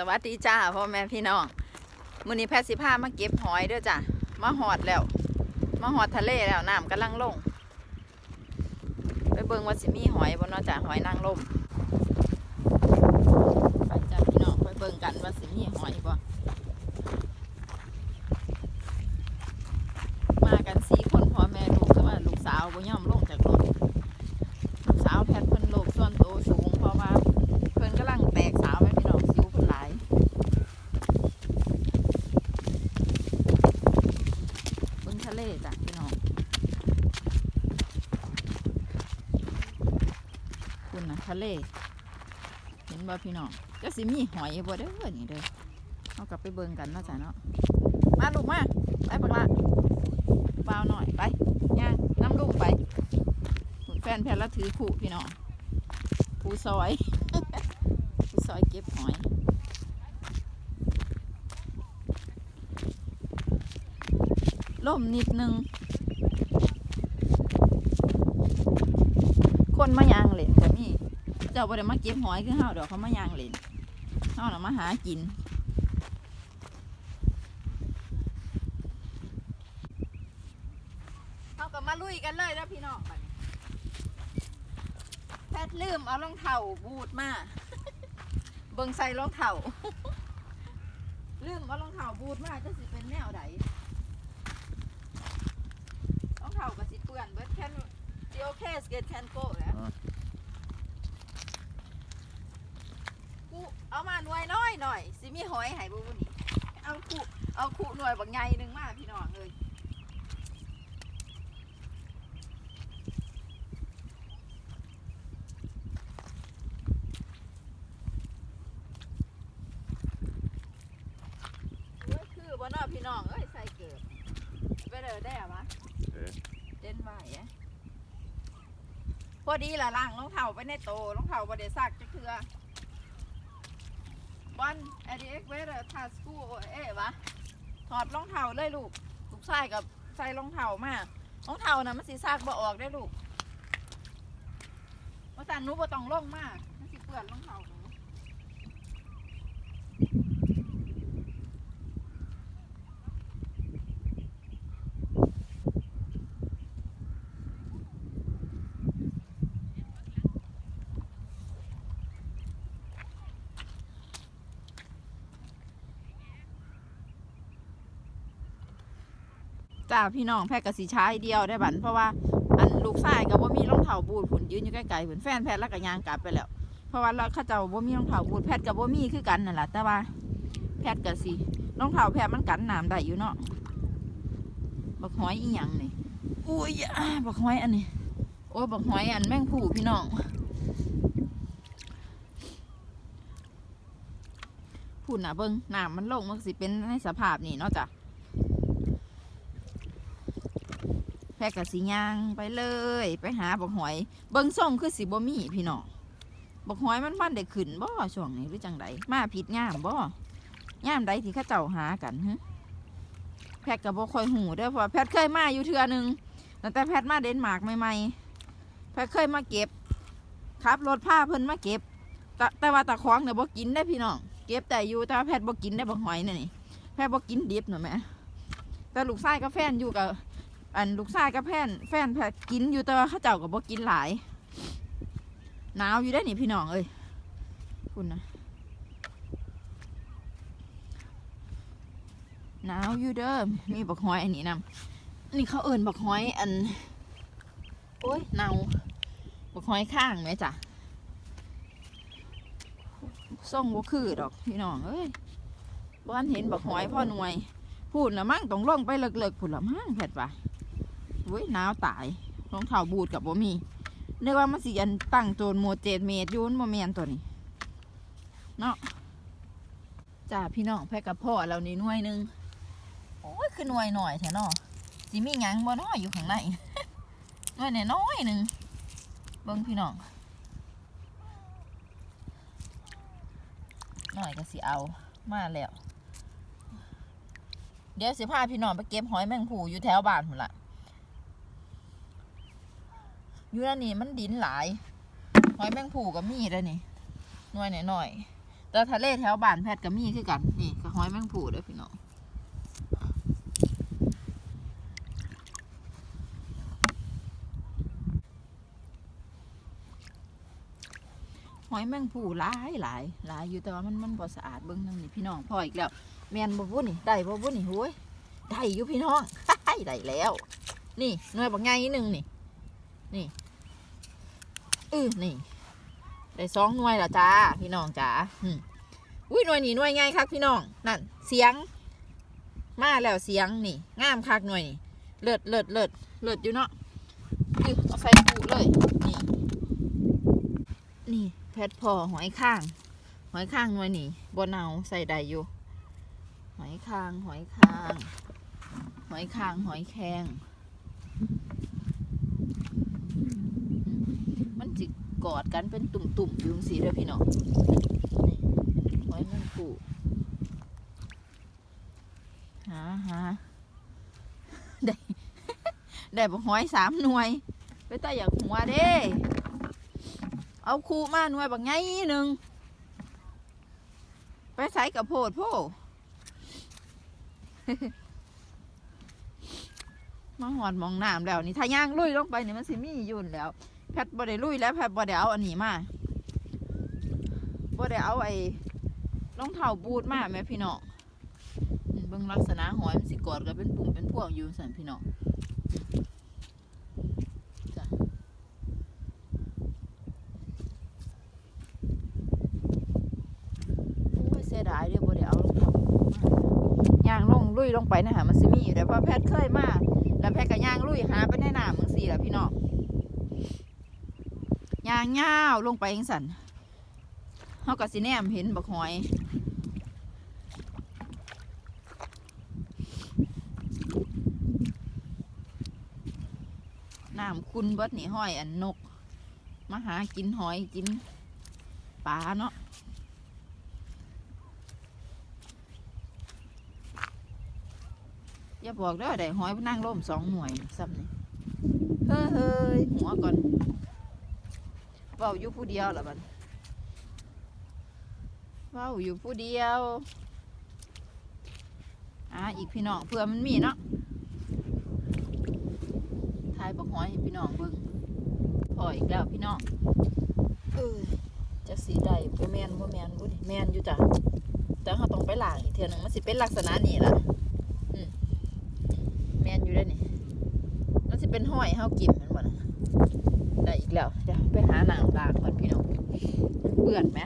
สวัสดีจ้าพ่อแม่พี่น้องมื้อนี้แพทย์สิพามาเก็บหอยเด้อจ้ะมาหอดแล้วมาหอดทะเลแล้วน้ำกำลังลง ไปเบิ่งว่าสิมีหอยบ่เนาะจ้ะหอยนางรมไปจ้ะพี่น้องไปเบิ่งกันว่าสิมีหอยบ่มากันสี่คนพ่อแม่ลูกแต่ว่าลูกสาวบ่ยอมลงจากรถลูกสาวแพทย์เพิ่นโลกส่วนโตวสูงเพราะว่า เพิ่นกำลังแตกสาวไปพี่น้องสิวเพิ่นหลายเบิ่งทะเลจ้ะพี่น้องคุณนะทะ เห็นบ่พี่น้องก็สิมีหอยบ่เด้อนี่เด้อเอากลับไปเบิ่งกันเนาะจ้ะเนาะมาลูกมาไปบักละเบาหน่อยไปย่างน้ำลูกไปคุณแฟนแพนแล้วถือขู่พี่น้องผู้ซอยไปซอยเก็บหอยล่มนิดนึง คนมายางเหล่นก็มี เจ้าบ่ได้มาเก็บหอยคือเฮาดอกเขามายางเหล่นเฮาน่ะมาหากินเฮาก็มาลุยกันเลยแล้วพี่น้องบัดนี้แพทย์ลืมเอารองเท้าบูดมา เบิ่งใส่รองเท้าลืมเอารองเท้าบูดมาจะสิเป็นแนวใดรองเท้าก็สิเปื้อนเบิดแค่นสิโอเคสเก็ตแคนโก้แหล้ว อ่า กู เอามาหน่วยน้อยหน่อยสิมีหอยให้บ่บุนี่เอาคู่เอาคู่หน่วยบักใหญ่หนึงมาพี่น้องเลยเอ้ยคือบ่เนาะพี่น้องเอ้ยใส่เกิดไปเลยได้อะวะเออเด่นไหวอะพอดีละล่างรองเท้าไปในโตรองเท้าบ่ได้ซักจักเทื่อ บอลเอดีเอ็กเวสทาสกูเอ๊ะวะถอดรองเท้าเลยลูกลูกชายกับใส่รองเท้ามารองเท้านะมันสีซากบ่ออกได้ลูกมาแต่หนูบ่ต้องลงมากมันสีเปื้อนรองเท้า จ้าพี่น้องแพทย์กสิใช้เดียวได้บันเพราะว่าอันลูกชายกับว่ามีรองเท้าบูดผุนยืนอยู่ใกล้ๆผุนแฟนแพทย์แล้วก็ยางกลับไปแล้ว เพราะว่าเราข้าเจ้าบ่ามีรองเท้าบูดแพทย์กับบ่ามีคือกันนั่นแหละแต่ว่าแพทย์กับสิรองเท้าแพทย์มันกันน้ำได้อยู่เนาะบักหอยอีหยังนี่อุ้ยบักหอยอันนี้โอ้บักหอยอันแม่งผู้พี่น้องพูดนะเบิ้งน้ำมันลงมันสิเป็นในสภาพนี่เนาะจ้ะ แพกกะสิย่างไปเลย ไปหาบักหอย เบิ่งส่งคือสิบ่มีพี่น้องบักหอยมันมันได้ขึ้นบ่ช่วงนี้หรือจังใดมาผิดงามบ่งามใดที่ข้าเจ้าหากันฮะแพทก็บ่ค่อยหูเด้อเพราะแพทเคยมาอยู่เทือหนึงตั้งแต่แพทมาเดนมาร์กใหม่ๆแพทเคยมาเก็บขับรถพาเพิ่นมาเก็บ แต่ว่าตะควงเนี่ยบ่กินได้พี่น้องเก็บแต่อยู่แต่ว่าแพทบ่กินได้บกหอยนี่นี่แพทบ่กินดิบหน่อยแหม่แต่ลูกชายกับแฟนอยู่กับ อันลูกชายกับแฟนแฟนแพทกินอยู่แต่ว่าข้าเจ้ากับบ่กินหลายหนาวอยู่ได้นี่พี่น้องเอ้ยคุณนะหนาวอยู่เด้อมีบักหอยอันนี้นำนี่เขาเอิ่นบักหอยอันโอ้ยเนาบักหอยข้างไหมจ้ะส่งบ่คือดอกพี่น้องเอ้ยบ้านเห็นบักหอยพ่อหน่วยพูดละมั่งต้องลงไปเลิกๆพูดละมั่งแผดป เว้ยหนาวตายรองเท้าบูดกับบ่มีนึกว่ามันสิอันตั้งโจนโมเจ็ดเมตรยูนโมเมนตัวนี้เนาะจ้าพี่น้องแพะกับพ่อเรานี่หน่วยนึงโอ้ยคือหน่วยหน่อยแท้เนาะสิมีหยังบ่น้อยอยู่ข้างในหน่วยเนี่ยน้อยหนึ่งเบิ่งพี่น้องหน่อยก็สิเอามาแล้วเดี๋ยวสิพาพี่น้องไปเก็บหอยแมงผูอยู่แถวบ้านพุ่นละ อยู่นั่นนี่มันดินหลายหอยแมงผูก็มีแล้วนี่หน่วยหน่อยๆแต่ทะเลแถวบ้านแพทย์ก็มีคือกันนี่ก็หอยแมงผู้เด้อพี่น้องหอยแมงผู้หลายหลายหลายอยู่แต่ว่ามันมันบ่สะอาดเบิ่งนั่นนี่พี่น้องพออีกแล้ว แมนบ่บุนี่ได้บ่บุนี่โว้ยได้อยู่พี่น้องได้แล้ว นี่หน่วยบักใหญ่นิดนึงนี่ นี่เออนี่ได้สองหน่วยและจ้าพี่น้องจ้าอืมอุ้ยหน่วยนี่หน่วยไงครับพี่น้องนั่นเสียง มาแล้วเสียงนี่งามคักหน่วยนี่เลิศเลิศเลิศเลิศอยู่เนาะอื้อเอาใส่ปูเลยนี่นี่แพทพอหอยข้าง หอยข้างหน่วยนี่บนเอาใส่ได้อยู่ หอยข้าง หอยข้าง หอยข้างหอยแครงมันจิ กอดกันเป็นตุ่มๆอยู่งสีเด้อพี่น้องนี่หอยมันปูหาหาได้ได้บอกห้อยสามหน่วยไปต่อยากหัวเด้เอาคูมาหน่วยบักไงหนึ่งไปใส่กับโพดโพมาหอดมองน้ำแล้วนี่ถ้าย่างลุยลงไปนี่มันสิมีอยุ่นแล้ว แพทบ่ได้ลุยแล้วแพทบ่ได้เอาอันนี้มาบ่ได้เอาไอ้รองเท้าบูทมาแม่พี่น้องเบิ่งลักษณะหอยมันสิกอดกันเป็นปุ่มเป็นพวงอยู่สั่นพี่น้องจ้ะโอ้ยเสียดายเด้อบ่ได้เอารองเท้ายางลงลุยลงไปนะฮะมันสิมีอยู่แต่ว่าแพทย์เคยมาแล้วแพทย์ก็ย่างลุยหาไปในน้ำมึงสิล่ะพี่น้อง ยางยาวลงไปยังสันเฮากับสิแนมเห็นบักหอย น้ำคุณเบิดนี่ห้อยอันนก มาหากินหอยกินปลาเนาะอย่าบอกเด้อได้หอยนั่งร่มสองหน่วยซ้ำนี่เฮ้ยเฮ้ยหัวก่อน เว้าอยู่ผู้เดียวล่ะบัดเว้าอยู่ผู้เดียวอ่าอีกพี่น้องเพื่อมันมีเนาะทายบักหอยให้พี่น้องเบิ่งพออีกแล้วพี่น้องเออจะสีใดบ่แมนบ่แมนบ่ดิแมนอยู่จ้ะแต่เราต้องไปล้างอีกเทื่อนึงมันสิเป็นลักษณะนี้ล่ะอืมแมนอยู่ได้นี่มันสิเป็นห้อยเฮากิน แมันบ่นะได้อีกแล้วเดี๋ยวไปหาน้ำล้างก่อนพี่น้องมันเปื่อนไหม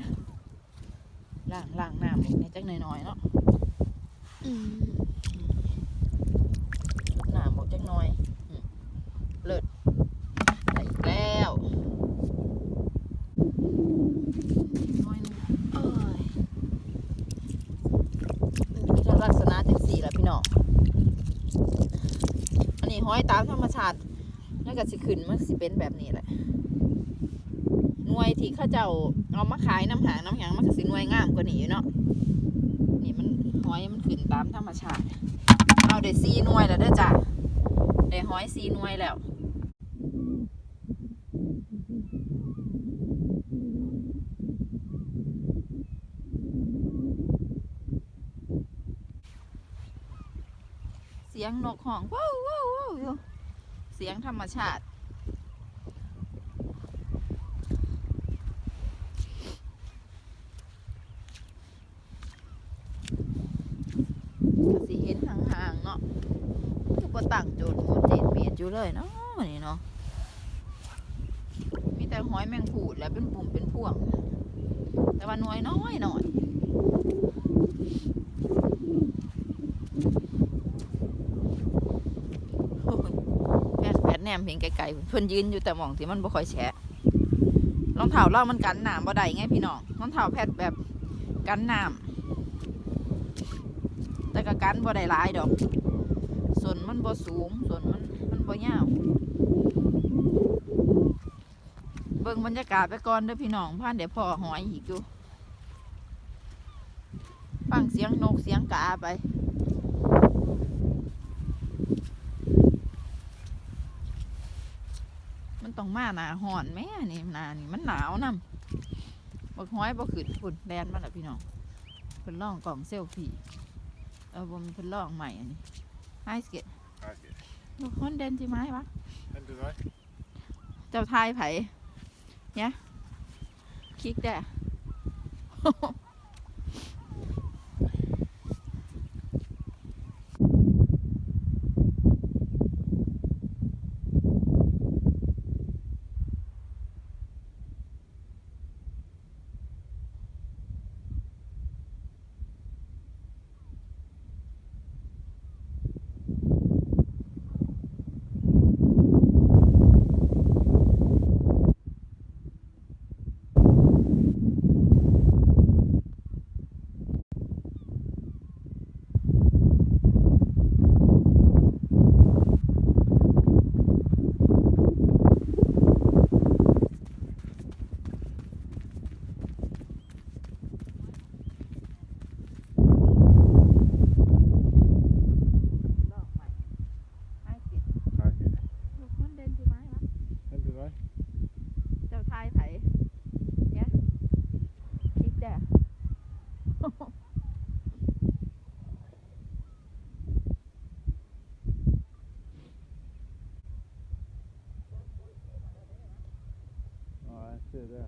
ล้างล้างน้ำอีกนิดจักหน่อยๆเนาะอืมน้ำบอกจักหน่อยอืมเลิศได้อีกแล้วน้อยหนึงเอ้ยมันจะลักษณะจังสี่แหละพี่น้อง อันนี้ห้อยตามธรรมชาติแล้วก็สิขึ้นมันสิเป็นแบบนี้แหละห น่วยที่เข้าเจ้าเอามาขายน้ำหางน้ำหางมันก็สิหน่วยงามกว่านี้เนาะนี่มันหอยมันขึ้นตามธรรมชาติ เอาได้ซีหน่วยแล้วเด้อจ้ะได้หอยซีหน่วยแล้วเสียงนกห้องว้าวว้าวว้าวเสียงธรรมชาติ ก็สิเห็นห่างๆเนาะคือบ่ตั้งโจทย์หมดเจ็ด เลยเนาะนี่เนาะมีแต่หอยแมงผูดแล้วเป็นปุ่มเป็นพวง แต่ว่าน่วยน้อยหน่อยแปดแปดแนมเพียงไกลๆเพิ่นยืนอยู่แต่หมองที่มันบ่ค่อยแฉะรองเท้าเรามันกันน้ำบ่ได้ไงพี่น้องรองเท้าแพทย์แบบกันน้ำแต่ก็กันบ่ได้หลายดอกส่วนมันบ่สูงส่วนมัน บ่ยาวเบิ่งบรรยากาศไปก่อนเด้อพี่น้องผ่านเดี๋ยวพ่อหอยอีกอยู่ฟังเสียงนกเสียงกาไปมันต้องมาหนาหอนแม่นี่หนานี่มันหนาวนบักห้อยบ่ขึ้นพุ่นแลนมาแล้วพี่น้องเพิ่นล่องกล่องเซลฟี่เออบ่มันเพิ่นล่องใหม่อันนี้ไฮสเกต Här, ลูกคนเด่นสิไม้วะ Men du var? เจ้าทายไผเนี่ยคลิกได้ ล่องใหม่ไฮสเกต Här. ลูกคนเด่นสิไม้วะ Men du var? เจ้าทายไผเนี่ยคลิกได้ Ja, jag ser det.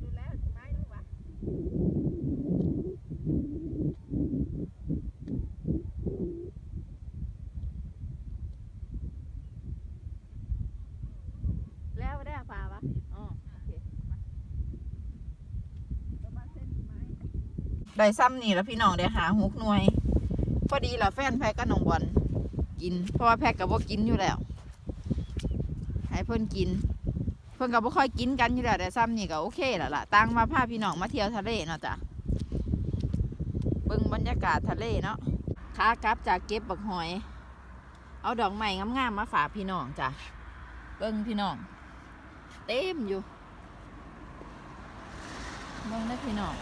ดูแล้วสิไม้ดูวะแล้วได้ปลาวะอ๋อโอเคมาประมาณเส้นไม้ ได้ซ้ำนี่แล้วพี่น้องได้หาหกหน่วย พอดีละแฟนแพ็กกับน้องบอลกิน เพราะว่าแพ็กกับว่ากินอยู่แล้ว ให้เพิ่นกิน เพิ่นก็บ่ค่อยกินกันอยู่แล้วแต่ซ้ำนี่ก็โอเคแล้วล่ะตั้งมาพาพี่น้องมาเที่ยวทะเลเนาะจ้ะเบิ่งบรรยากาศทะเลเนาะขากลับจากเก็บบักหอย เอาดอกไม้งามๆมาฝากพี่น้องจ้ะเบิ่งพี่น้อง เต็มอยู่เบิ่งได้พี่น้อง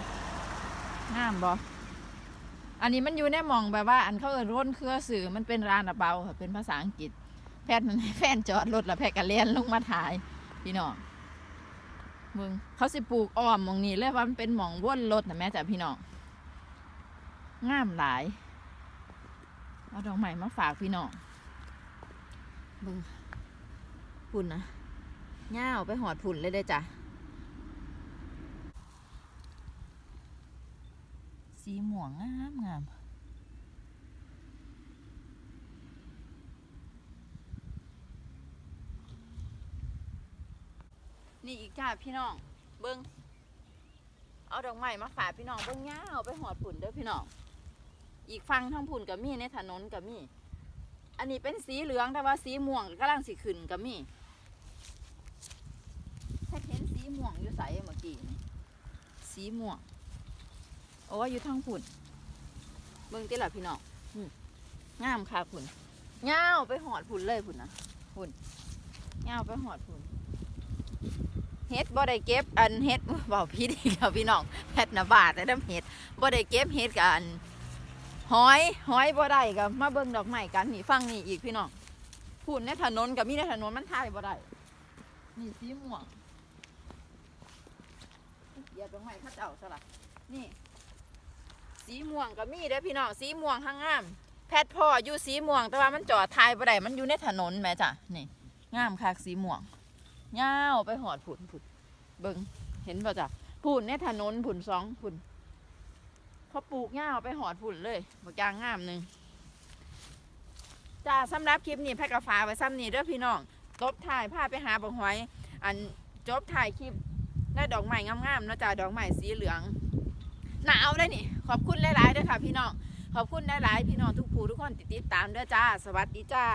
งามบ่อันนี้มันอยู่ในหมองแบบว่า อันเขาเอิ้นร่นเครือสื่อมันเป็นร้านอะเบาค่ะเป็นภาษาอังกฤษ แพทย์มันให้แฟนจอดรถแล้วแพทย์ก็เลียนลงมาถ่าย พี่น้องมึงเขาสิปลูกอ้อมหมองนี้เลยว่ามันเป็นหมองว่นรถนะแม่จ้ะพี่น้องงามหลายเอาดอกไม้มาฝากพี่น้องมึงพุ่นนะง่าวไปหอดพุ่นเลยเด้จ้ะ สีม่วงงามงามนี่อีกจ้าพี่น้อง เบิ้งเอาดอกไม้มาฝากพี่น้องเบิ้งง่าวไปหอดพุ่นเด้อพี่น้อง อีกฟังทั้งพุ่นกับมี่ในถนนกับมี่อันนี้เป็นสีเหลืองแต่ว่าสีม่วงกำลังสีขึ้นกับมีแค่เห็นสีม่วงอยู่ใสเมื่อกี้สีม่วง โอ้ยอยู่ทั้งพุ่นเบิ่งติล่ะพี่น้องอืมงามค่ะพุ่นเงาวไปหอดพุ่นเลยพุ่นนะพุ่นเงาวไปหอดพุ่นเฮ็ดบ่ได้เก็บอันเฮ็ดเบาพิษอีกแล้วพี่น้องแพทนาบาทแต่น้ำเฮ็ดบ่ได้เก็บเฮ็ดกับอันหอยหอยบ่ได้กับมาเบิ่งดอกไม้กันนี่ฟังนี่อีกพี่น้องพูดในถนนกับมีในถนนมันถ่ายบ่ได้นี่สีม่วงเหยียบดอกไม้เข้าเจ้าซะละนี่ สีม่วงกับมีเด้อพี่น้องสีม่วงข้างงาม แพทย์พ่ออยู่สีม่วง แต่ว่ามันจอดถ่ายบ่ได้มันอยู่ในถนนแม่จ้ะนี่งามคักสีม่วงยาวไปหอดผุนผุนเบิ่งเห็นป่ะจ้ะผุนในถนนผุนสองผุนเขาปลูกหญ้าเอาไปหอดฝุ่นเลยบักยางงามหนึ่งจ้าสำหรับคลิปนี้แพ็กกาฟ้าไว้ซ้ำนี้เด้อพี่น้องจบถ่ายพาไปหาบักหอย อันจบถ่ายคลิปได้ดอกไม้งามๆเนาะจ้าดอกไม้สีเหลือง หนาวได้นี่ ขอบคุณหลายๆด้วยค่ะพี่น้อง ขอบคุณหลายๆพี่น้องทุกผู้ทุกคนติดตามด้วยจ้า สวัสดีจ้า